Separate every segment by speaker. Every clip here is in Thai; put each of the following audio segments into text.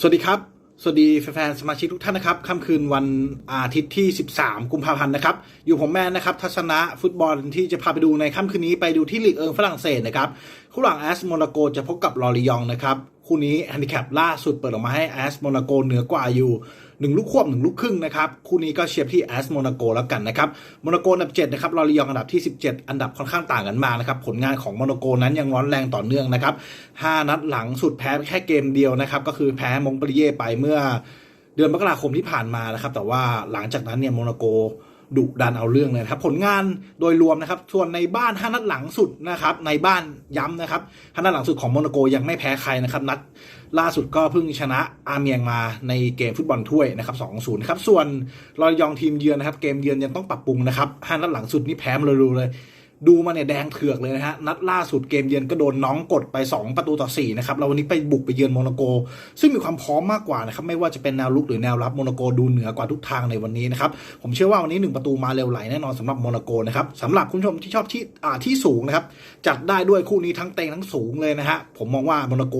Speaker 1: สวัสดีครับ สวัสดีแฟนๆสมาชิกทุกท่านนะครับ ค่ำคืนวันอาทิตย์ที่ 13 กุมภาพันธ์นะครับ อยู่ผมแม่นะครับ ทัศนะฟุตบอลที่จะพาไปดูในค่ำคืนนี้ไปดูที่ลีกเอิงฝรั่งเศสนะครับ คู่หลังแอสโมนาโกจะพบกับลอริยองนะครับ คู่นี้แฮนดิแคปล่าสุดเปิดออกมาให้แอสโมนาโกเหนือกว่าอยู่หนึ่งลูกควบหนึ่งลูกครึ่งนะครับคู่นี้ก็เชียร์ที่แอสโมนาโกแล้วกันนะครับโมนาโกอันดับ7นะครับลอริยองอันดับที่ 17 อันดับค่อนข้างต่างกันมากนะครับผลงานของโมนาโกนั้นยังร้อนแรงต่อเนื่องนะครับ5นัดหลังสุดแพ้แค่เกมเดียวนะครับก็คือแพ้มงเปรีเย่ไปเมื่อเดือนมกราคมที่ผ่านมานะครับแต่ว่าหลังจากนั้นเนี่ยโมนาโก ดุดันเอาเรื่องเลยครับ ผลงานโดยรวมนะครับ ส่วนในบ้าน5นัดหลังสุดนะครับ ในบ้านย้ำนะครับ5นัดหลังสุดของโมนาโกยังไม่แพ้ใครนะครับ นัดล่าสุดก็เพิ่งชนะอาเมียงมาในเกมฟุตบอลถ้วยนะครับสองศูนะครับ ส่วนรอยองทีมเยือนนะครับ เกมเยือนยังต้องปรับปรุงนะครับ5นัดหลังสุดนี่แพ้มาเลยๆเลย ดูมาเนี่ยแดงเถือกเลยนะฮะ นัดล่าสุดเกมเยือนก็โดนน้องกดไป 2 ประตูต่อ4นะครับแล้ววันนี้ไปบุกไปเยือนโมนาโก ซึ่งมีความพร้อมมากกว่านะครับ ไม่ว่าจะเป็นแนวลุกหรือแนวรับโมนาโกดูเหนือกว่าทุกทางในวันนี้นะครับ ผมเชื่อว่าวันนี้ 1 ประตูมาเร็วไหลแน่นอนสำหรับโมนาโกนะครับสำหรับคุณผู้ชมที่ชอบที่อ่าที่สูงนะครับจัดได้ด้วยคู่นี้ทั้งเตงทั้งสูงเลยนะฮะผมมองว่าโมนาโก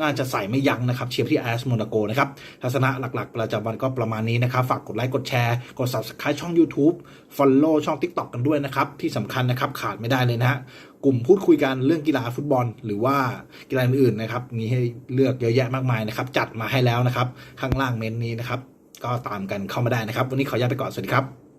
Speaker 1: น่าจะใส่ไม่ยั้งนะครับเชียร์ที่แอสโมนาโกนะครับทัศนะหลักๆ ประจำวันก็ประมาณนี้นะครับฝากกดไลค์กดแชร์กด subscribe ช่อง YouTube follow ช่อง TikTok กันด้วยนะครับที่สำคัญนะครับขาดไม่ได้เลยนะฮะกลุ่มพูดคุยกันเรื่องกีฬาฟุตบอล หรือว่ากีฬาอื่นๆนะครับ มีให้เลือกเยอะแยะมากมายนะครับ จัดมาให้แล้วนะครับ ข้างล่างเมนนี้นะครับ ก็ตามกันเข้ามาได้นะครับ วันนี้ขออนุญาตไปก่อนสวัสดีครับ